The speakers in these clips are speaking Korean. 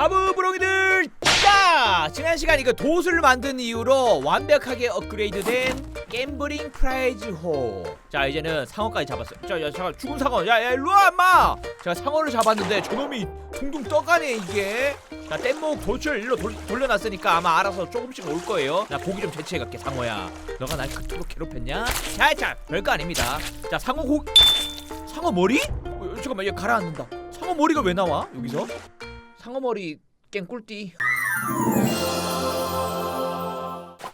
하부브롱이들 자 지난 시간 이거 돛을 만든 이후로 완벽하게 업그레이드된 갬블링 프라이즈 호 자 이제는 상어까지 잡았어요. 자 야 잠깐 죽은 상어. 야야 일로와 임마! 제가 상어를 잡았는데 저놈이 둥둥 떠가네 이게. 자 뗏목 돛을 일로 돌, 돌려놨으니까 아마 알아서 조금씩 올 거예요. 나 고기 좀 채취해갈게 상어야. 너가 날 그토록 괴롭혔냐? 자자 별거 아닙니다. 자 상어 고 상어 머리? 어, 잠깐만 얘 가라앉는다. 상어 머리가 왜 나와 여기서? 상어 머리 깽꿀띠.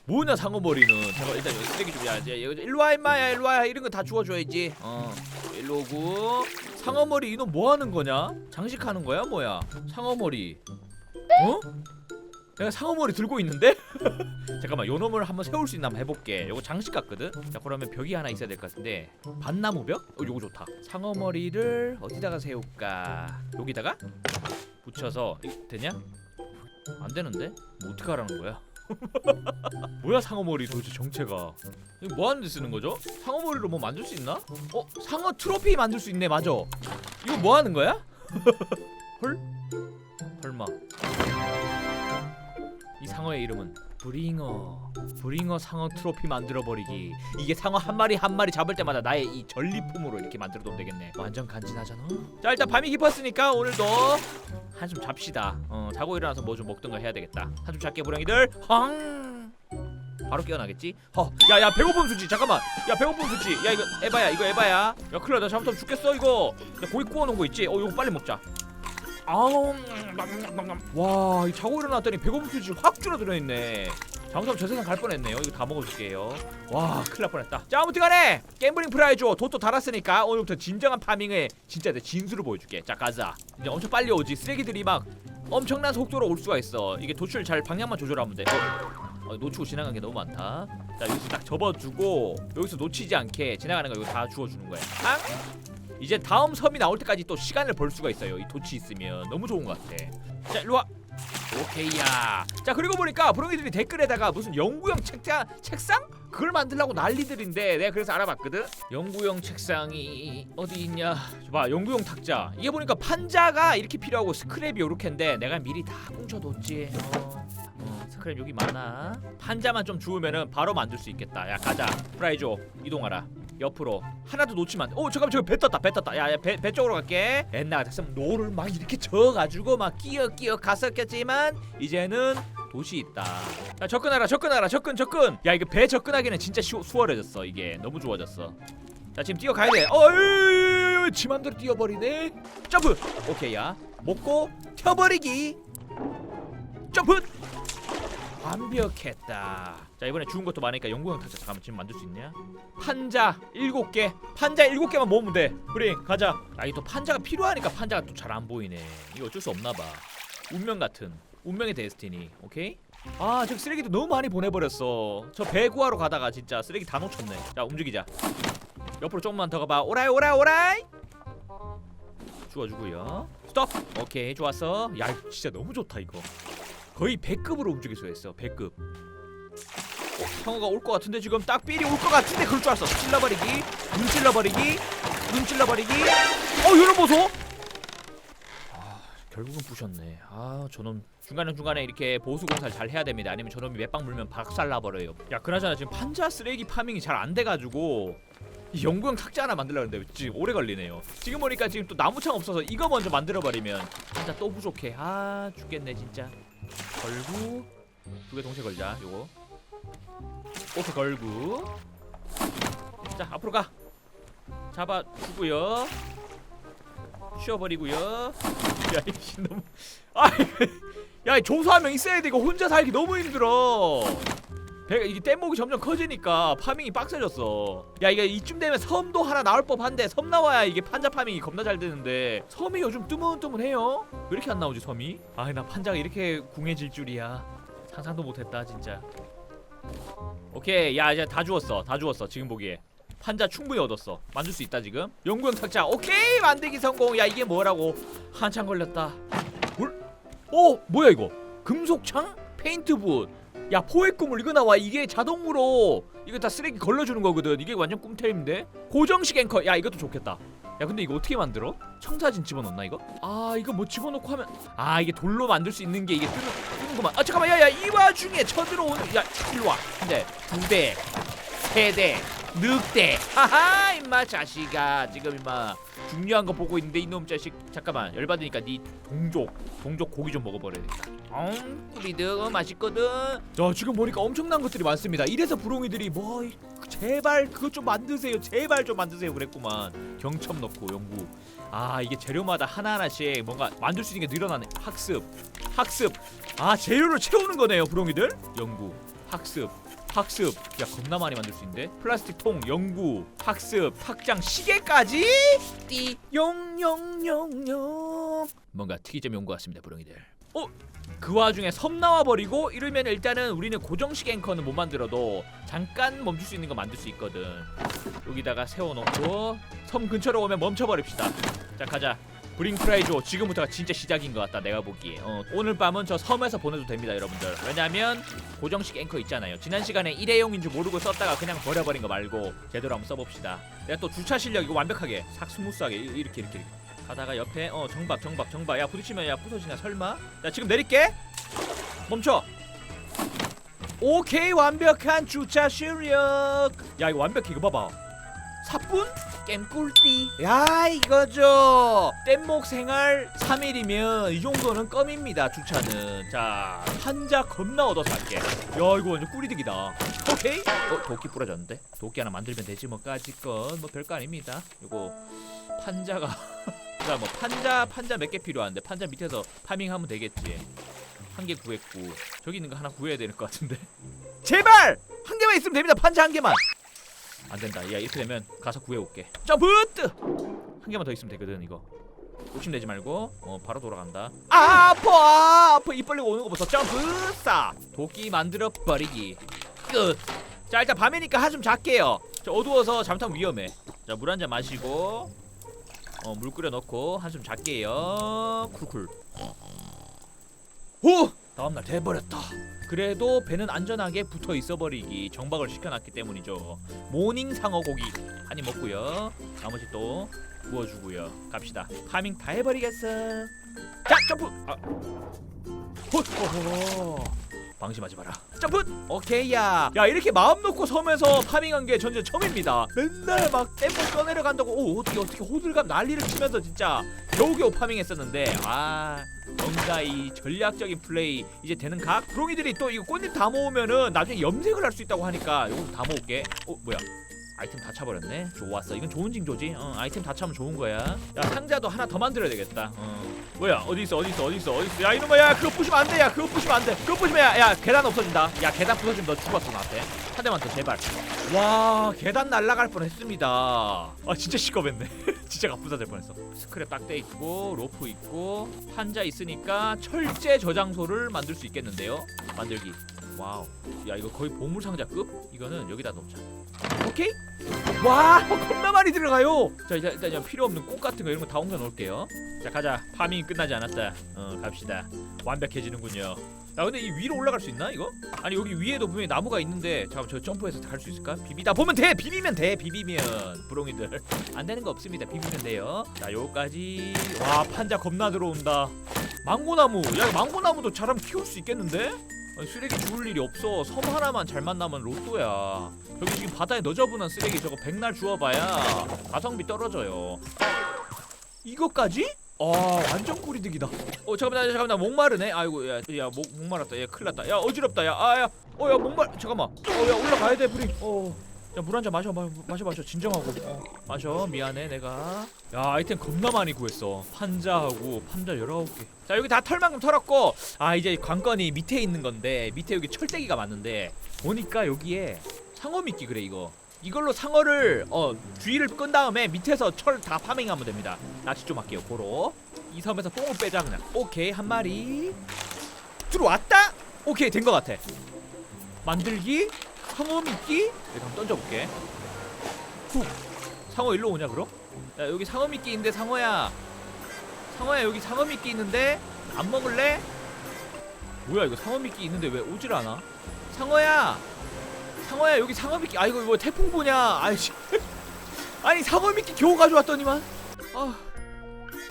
뭐냐 상어 머리는. 잠깐 일단 여기 쓰레기 좀 야, 이제 여기 일로 와 임마야 일로 와. 이런 거 다 주워줘야지. 어. 일로 오고. 상어 머리 이놈 뭐 하는 거냐? 장식하는 거야 뭐야? 상어 머리. 어? 내가 상어 머리 들고 있는데? 잠깐만 요 놈을 한번 세울 수 있나 한번 해볼게. 요거 장식 같거든? 자 그러면 벽이 하나 있어야 될 것 같은데. 반나무 벽? 어 요거 좋다. 상어 머리를 어디다가 세울까? 여기다가 붙여서 이, 되냐? 안 되는데? 뭐 어떻게 하라는 거야? 뭐야 상어 머리 도대체 정체가 이거 뭐 하는 데 쓰는 거죠? 상어 머리로 뭐 만들 수 있나? 어? 상어 트로피 만들 수 있네 맞아 이거 뭐 하는 거야? 헐? 설마 이 상어의 이름은 브링어 브링어 상어 트로피 만들어 버리기 이게 상어 한 마리 한 마리 잡을 때마다 나의 이 전리품으로 이렇게 만들어 놓으면 되겠네 완전 간지나잖아 자 일단 밤이 깊었으니까 오늘도 한숨 잡시다 어 자고 일어나서 뭐 좀 먹든가 해야 되겠다 한숨 잘게 부렁이들 헝 바로 깨어나겠지? 허, 야, 야, 배고픔 수치, 잠깐만. 야, 배고픔 수치. 야, 이거 에바야, 이거 에바야. 야, 큰일 나, 잘못하면 죽겠어, 이거. 야, 고기 구워놓은 거 있지? 어, 이거 빨리 먹자. 아우, 와, 이 자고 일어났더니 배고픔 수치 확 줄어들어 있네. 잘못하면 저 세상 갈 뻔했네요. 이거 다 먹어줄게요. 와, 큰일 날 뻔했다. 자, 아무튼간에 갬블링 프라이즈 도토 달았으니까 오늘부터 진정한 파밍의 진짜 내 진수를 보여줄게. 자, 가자. 이제 엄청 빨리 오지. 쓰레기들이 막 엄청난 속도로 올 수가 있어. 이게 도출 잘 방향만 조절하면 돼. 어? 어, 놓치고 지나간 게 너무 많다. 자 여기서 딱 접어주고 여기서 놓치지 않게 지나가는 거 이거 다 주워주는 거야. 앙? 이제 다음 섬이 나올 때까지 또 시간을 벌 수가 있어요. 이 도치 있으면 너무 좋은 것 같아. 자 일로 와. 오케이야. 자 그리고 보니까 브롱이들이 댓글에다가 무슨 연구용 책상 책상 그걸 만들라고 난리들인데 내가 그래서 알아봤거든. 연구용 책상이 어디 있냐? 봐 연구용 탁자. 이게 보니까 판자가 이렇게 필요하고 스크랩이 요렇게인데 내가 미리 다 뭉쳐뒀지. 어. 어, 스크랩 여기 많아. 판자만 좀 주우면은 바로 만들 수 있겠다. 야 가자. 프라이조 이동하라. 옆으로 하나도 놓치면 안 돼. 오 잠깐만 저기 배 떴다 배 떴다. 야배 배 쪽으로 갈게. 옛날 같았으면 노를 막 이렇게 저어가지고 막 끼어 끼어 갔었겠지만 이제는 도시 있다. 야 접근하라 접근하라 접근 접근. 야 이거 배 접근하기는 진짜 쉬, 수월해졌어 이게. 너무 좋아졌어. 자 지금 뛰어가야 돼. 어이 지 맘대로 뛰어버리네. 점프! 오케이 야. 먹고 튀어버리기. 점프 완벽했다. 자 이번에 죽은 것도 많으니까 연구용 타자 잠깐만 지금 만들 수 있냐? 판자 일곱 개. 판자 일곱 개만 모으면 돼. 브링 가자. 아이또 판자가 필요하니까 판자가 또 잘 안 보이네. 이거 어쩔 수 없나 봐. 운명 같은 운명의 데스티니. 오케이? 아, 저 쓰레기도 너무 많이 보내버렸어. 저 배 구하러 가다가 진짜 쓰레기 다 놓쳤네. 자, 움직이자. 옆으로 조금만 더 가봐. 오라이, 오라이, 오라이. 주워주고요. 스톱. 오케이, 좋았어. 야, 진짜 너무 좋다 이거. 거의 100급으로 움직일 수 있어 100급. 어, 상어가 올 것 같은데 지금 딱 삘이 올 것 같은데 그럴 줄 알았어. 찔러버리기 눈 찔러버리기 눈 찔러버리기. 어 이런 보소. 아 결국은 부셨네. 아 저놈 중간중간에 이렇게 보수 공사를 잘 해야 됩니다. 아니면 저놈이 몇방 물면 박살 나버려요. 야 그나저나 지금 판자 쓰레기 파밍이 잘 안 돼가지고 이 연구용 탁자 하나 만들려는데 지금 오래 걸리네요. 지금 보니까 지금 또 나무창 없어서 이거 먼저 만들어버리면 진짜 또 부족해. 아 죽겠네 진짜 걸고 두 개 동시에 걸자 요거. 오케이 걸고 자 앞으로 가. 잡아주고요. 쉬어버리고요. 야이 너무. 아야 조수 한 명 있어야 돼. 이거 혼자 살기 너무 힘들어 배가 이게 뗏목이 점점 커지니까 파밍이 빡세졌어. 야 이게 이쯤 되면 섬도 하나 나올 법한데 섬 나와야 이게 판자 파밍이 겁나 잘 되는데 섬이 요즘 뜨문뜨문해요? 왜 이렇게 안 나오지 섬이? 아 나 판자가 이렇게 궁해질 줄이야. 상상도 못했다 진짜. 오케이 야 이제 다 주웠어 다 주웠어 지금 보기에. 판자 충분히 얻었어. 만들 수 있다 지금. 연구용 탁자 오케이 만들기 성공. 야 이게 뭐라고? 한참 걸렸다. 뭘? 어 뭐야 이거? 금속창? 페인트붓 야 포획 꿈을 이거 나와. 이게 자동으로 이거 다 쓰레기 걸러주는 거거든. 이게 완전 꿈템인데? 고정식 앵커. 야 이것도 좋겠다. 야 근데 이거 어떻게 만들어? 청사진 집어넣나 이거? 아 이거 뭐 집어넣고 하면 아 이게 돌로 만들 수 있는 게 이게 뜨는, 뜨는구만. 아 잠깐만. 야야 이 와중에 쳐들어오는 야 일로와. 한대두대 세대 늑대. 하하 임마 자식아. 지금 임마 중요한 거 보고 있는데 이놈 자식. 잠깐만 열받으니까 네 동족 동족 고기 좀 먹어버려야겠다. 음 꾸리드 맛있거든. 자 지금 보니까 엄청난 것들이 많습니다. 이래서 부롱이들이 뭐 이- 제발 그것 좀 만드세요. 제발 좀 만드세요. 그랬구만. 경첩 넣고 연구. 아 이게 재료마다 하나하나씩 뭔가 만들 수 있는 게 늘어나네. 학습 학습. 아 재료를 채우는 거네요 부롱이들. 연구 학습 학습. 야 겁나 많이 만들 수 있는데? 플라스틱 통 연구 학습 확장 시계까지? 띠. 용용용용. 뭔가 특이점 연구 같습니다 부롱이들. 어? 그 와중에 섬 나와버리고 이러면 일단은 우리는 고정식 앵커는 못 만들어도 잠깐 멈출 수 있는 거 만들 수 있거든. 여기다가 세워놓고 섬 근처로 오면 멈춰버립시다. 자 가자 브링크라이조 지금부터가 진짜 시작인 것 같다 내가 보기에. 어, 오늘 밤은 저 섬에서 보내도 됩니다 여러분들. 왜냐면 고정식 앵커 있잖아요. 지난 시간에 일회용인 줄 모르고 썼다가 그냥 버려버린 거 말고 제대로 한번 써봅시다. 내가 또 주차 실력 이거 완벽하게 싹 스무스하게 이- 이렇게 이렇게, 이렇게. 가다가 옆에 어 정박 정박 정박. 야 부딪히면 야 부서지냐 설마? 자 지금 내릴게! 멈춰! 오케이 완벽한 주차 실력! 야 이거 완벽해. 이거 봐봐 사뿐? 깸꿀띠. 야 이거죠. 뗏목 생활 3일이면 이 정도는 껌입니다 주차는. 자 한자 겁나 얻어서 할게. 야 이거 완전 꿀이득이다. 오케이. 어 도끼 부러졌는데? 도끼 하나 만들면 되지 뭐 까짓건. 뭐 별거 아닙니다. 이거 판자가 자 뭐 판자 판자 몇 개 필요한데? 판자 밑에서 파밍하면 되겠지. 한 개 구했고. 저기 있는 거 하나 구해야 되는 것 같은데. 제발! 한 개만 있으면 됩니다 판자 한 개만 안 된다. 야 이렇게 되면 가서 구해올게. 점프 한 개만 더 있으면 되거든 이거. 욕심내지 말고. 어 바로 돌아간다. 아 아파! 아파! 입 벌리고 오는 거 보소. 점프 싸 도끼 만들어 버리기. 끝자 일단 밤이니까 한숨 잘게요. 저 어두워서 잘못하면 위험해. 자 물 한 잔 마시고 어 물 끓여 넣고 한숨 잘게요. 쿨쿨. 오 다음날 돼버렸다. 그래도 배는 안전하게 붙어 있어버리기 정박을 시켜놨기 때문이죠. 모닝 상어 고기 한입 먹고요. 나머지 또 구워주고요. 갑시다. 파밍 다 해버리겠어. 자 점프! 아. 헛 방심하지 마라. 점프! 오케이야. 야 이렇게 마음 놓고 섬에서 파밍한 게 전체 처음입니다. 맨날 막 tempo 꺼내려 간다고 오 어떻게 어떻게 호들갑 난리를 치면서 진짜 겨우겨우 파밍했었는데 아 뭔가 이 전략적인 플레이 이제 되는 각 구렁이들이 또 이거 꽃잎 다 모으면은 나중에 염색을 할 수 있다고 하니까 이거 다 모을게. 어 뭐야 아이템 다 차버렸네. 좋았어. 이건 좋은 징조지. 어 아이템 다 차면 좋은 거야. 야 상자도 하나 더 만들어야 되겠다. 어. 뭐야? 어디 있어? 어디 있어? 어디 있어? 어디 있어? 야 이놈아 야 그거 부시면 안 돼. 야 그거 부시면 안 돼. 그거 부시면 야, 야 계단 없어진다. 야 계단 부서지면 너 죽었어 나한테 한 대만 더 제발. 와 계단 날라갈 뻔했습니다. 아 진짜 시겁했네. 진짜 가부사될 뻔했어. 스크랩 딱돼 있고 로프 있고 판자 있으니까 철제 저장소를 만들 수 있겠는데요? 만들기 와우. 야 이거 거의 보물 상자급 이거는 여기다 놓자. 오케이. 와 겁나 많이 들어가요. 자 이제 일단 그냥 필요 없는 꽃 같은 거 이런 거 다 옮겨 놓을게요. 자 가자. 파밍이 끝나지 않았다. 어 갑시다. 완벽해지는군요. 야 근데 이 위로 올라갈 수 있나 이거? 아니 여기 위에도 분명히 나무가 있는데 잠깐 저 점프해서 갈 수 있을까? 비비다 보면 돼! 비비면 돼! 비비면. 부롱이들. 안 되는 거 없습니다. 비비면 돼요. 자 요까지. 와 판자 겁나 들어온다. 망고나무. 야 망고나무도 잘하면 키울 수 있겠는데? 아니, 쓰레기 주울 일이 없어. 섬 하나만 잘 만나면 로또야. 여기 지금 바다에 너저분한 쓰레기 저거 백날 주워봐야 가성비 떨어져요. 이거까지? 아 완전 꿀이득이다. 어 잠깐만 나 잠깐만. 나 목마르네. 아이고 야야목 목마랐다. 야 큰일 났다. 야 어지럽다. 야 아야. 어야 목말 잠깐만. 어야 올라가야 돼 브링. 어 야물 한 잔 마셔 마, 마셔 마셔. 진정하고. 어, 마셔. 미안해 내가. 야 아이템 겁나 많이 구했어. 판자하고 판자 19개. 자 여기 다 털만큼 털었고 아 이제 관건이 밑에 있는 건데 밑에 여기 철대기가 많은데 보니까 여기에 상어 미끼 그래 이거. 이걸로 상어를 어 주의를 끈 다음에 밑에서 철 다 파밍하면 됩니다. 낚시 좀 할게요 고로 이 섬에서 뽕을 빼자 그냥. 오케이 한 마리. 들어왔다? 오케이 된 것 같아. 만들기 상어 미끼? 이렇게 한번 던져볼게. 후. 상어 일로 오냐 그럼? 야 여기 상어 미끼 있는데 상어야. 상어야 여기 상어 미끼 있는데 안 먹을래? 뭐야 이거 상어 미끼 있는데 왜 오질 않아? 상어야! 상어야 여기 상어 미끼. 아 이거 뭐 태풍 보냐? 아이씨. 아니 상어 미끼 겨우 가져왔더니만. 아.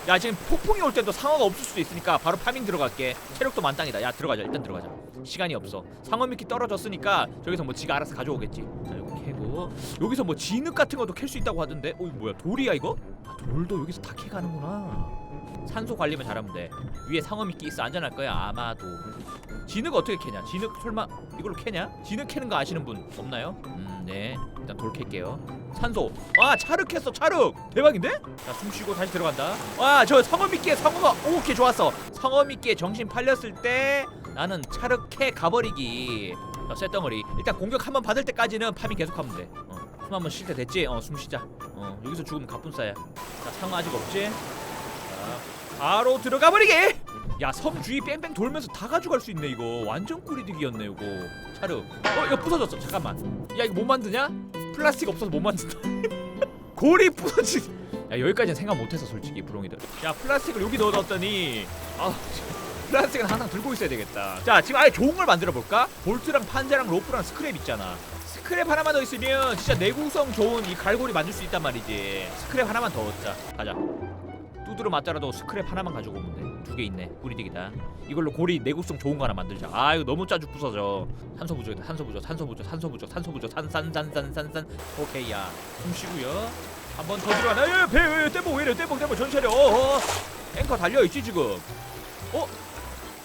야 지금 폭풍이 올 때도 상어가 없을 수도 있으니까 바로 파밍 들어갈게. 체력도 만땅이다. 야 들어가자. 일단 들어가자. 시간이 없어. 상어 미끼 떨어졌으니까 저기서 뭐 지가 알아서 가져오겠지. 자 이거 캐고. 여기서 뭐 진흙 같은 것도 캘 수 있다고 하던데? 어 이거 뭐야. 돌이야 이거? 아 돌도 여기서 다 캐가는구나. 산소 관리만 잘하면 돼. 위에 상어 미끼 있어. 안전할 거야 아마도. 진흙 어떻게 캐냐? 진흙 설마 이걸로 캐냐? 진흙 캐는 거 아시는 분 없나요? 음 네 일단 돌 캘게요. 산소. 아 차륵 했어 차륵 대박인데? 자숨 쉬고 다시 들어간다. 와저 상어 미끼에 상어가 오케이 좋았어. 상어 미끼에 정신 팔렸을 때 나는 차륵 캐 가버리기. 자 쇳덩어리. 일단 공격 한번 받을 때까지는 파밍 계속하면 돼숨 어, 한번 쉴 때 됐지? 어 숨 쉬자. 어 여기서 죽으면 갑분싸야. 자 상어 아직 없지? 자 바로 들어가 버리기 야섬 주위 뺑뺑 돌면서 다 가져갈 수 있네 이거. 완전 꿀이득이었네 이거. 차륵 어 이거 부서졌어. 잠깐만. 야 이거 못 만드냐? 플라스틱 없어서 못 만든다. 골이 부서지. 야 여기까지는 생각 못해서 솔직히 부롱이들. 야 플라스틱을 여기 넣어뒀더니 아 플라스틱은 항상 들고 있어야 되겠다. 자 지금 아예 좋은 걸 만들어 볼까? 볼트랑 판자랑 로프랑 스크랩 있잖아. 스크랩 하나만 더 있으면 진짜 내구성 좋은 이 갈고리 만들 수 있단 말이지. 스크랩 하나만 더 얻자. 가자. 두드러 맞더라도 스크랩 하나만 가지고 오면 돼 두 개 있네. 꿀이득이다. 이걸로 고리 내구성 좋은 거 하나 만들자. 아 이거 너무 짜죽 부서져. 산소 부족이다. 산소 부족 산소 부족 산소 부족 산소 부족. 산산산산산산. 오케이 야숨 쉬고요. 한 번 더 들어가나 야배 떼봉 왜 이래 떼봉 떼봉 전차려. 어, 어. 앵커 달려있지 지금. 어?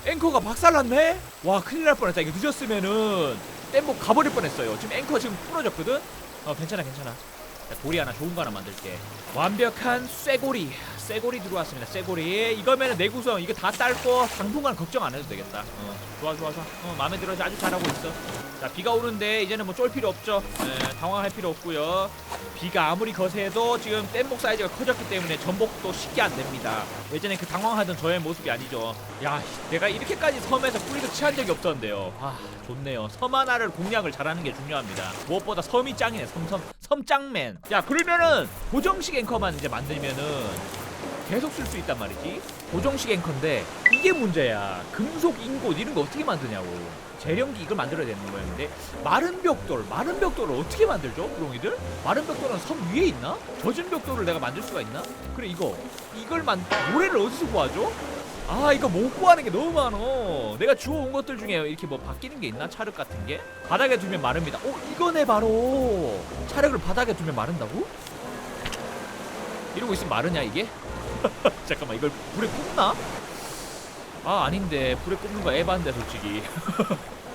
앵커가 박살났네? 와 큰일 날 뻔했다. 이거 늦었으면은 땜목 가버릴 뻔했어요. 지금 앵커 지금 부러졌거든? 어 괜찮아 괜찮아. 자, 고리 하나 좋은 거 하나 만들게. 완벽한 쇠고리 쇠고리 들어왔습니다. 쇠고리. 이거면은 내구성. 이거 다 딸고 당분간 걱정 안 해도 되겠다. 어 좋아 좋아 좋아. 어 마음에 들어 아주 잘하고 있어. 자 비가 오는데 이제는 뭐 쫄 필요 없죠. 에, 당황할 필요 없고요. 비가 아무리 거세도 지금 뗏목 사이즈가 커졌기 때문에 전복도 쉽게 안 됩니다. 예전에 그 당황하던 저의 모습이 아니죠. 야 내가 이렇게까지 섬에서 뿌리도 취한 적이 없었는데요. 아 좋네요. 섬 하나를 공략을 잘하는 게 중요합니다. 무엇보다 섬이 짱이네. 섬섬 섬짱맨. 야 그러면은 고정식 앵커만 이제 만들면은 계속 쓸 수 있단 말이지. 고정식 앵커인데 이게 문제야. 금속 인곳 이런 거 어떻게 만드냐고. 재련기 이걸 만들어야 되는 모양인데 마른 벽돌 마른 벽돌을 어떻게 만들죠 부롱이들? 마른 벽돌은 섬 위에 있나? 젖은 벽돌을 내가 만들 수가 있나? 그래 이거. 이걸 만 모래를 어디서 구하죠? 아 이거 못 구하는 게 너무 많어. 내가 주워온 것들 중에 이렇게 뭐 바뀌는 게 있나? 차륵 같은 게? 바닥에 두면 마릅니다. 오 이거네 바로. 차륵을 바닥에 두면 마른다고? 이러고 있으면 마르냐 이게 잠깐만 이걸 불에 굽나? 아 아닌데 불에 굽는 거 에반데 솔직히.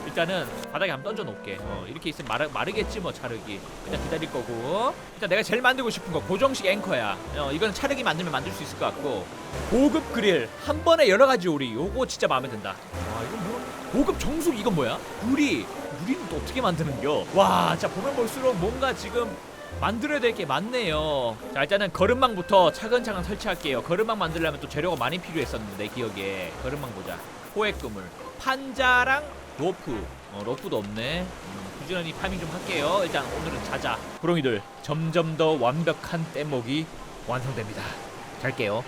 일단은 바닥에 한번 던져 놓을게. 어, 이렇게 있으면 마르, 마르겠지 뭐 차르기. 일단 기다릴 거고. 일단 내가 제일 만들고 싶은 거 고정식 앵커야. 어, 이건 차르기 만들면 만들 수 있을 것 같고. 고급 그릴 한 번에 여러 가지 요리. 요거 진짜 마음에 든다. 와 이건 뭐 고급 정수기 이건 뭐야? 유리. 유리는 또 어떻게 만드는겨? 와 진짜 보면 볼수록 뭔가 지금 만들어야 될 게 많네요. 자 일단은 거름망부터 차근차근 설치할게요. 거름망 만들려면 또 재료가 많이 필요했었는데 내 기억에 거름망 보자. 포획 그물, 판자랑 로프. 어, 로프도 없네. 음, 부지런히 파밍 좀 할게요. 일단 오늘은 자자. 구렁이들 점점 더 완벽한 뗏목이 완성됩니다. 갈게요.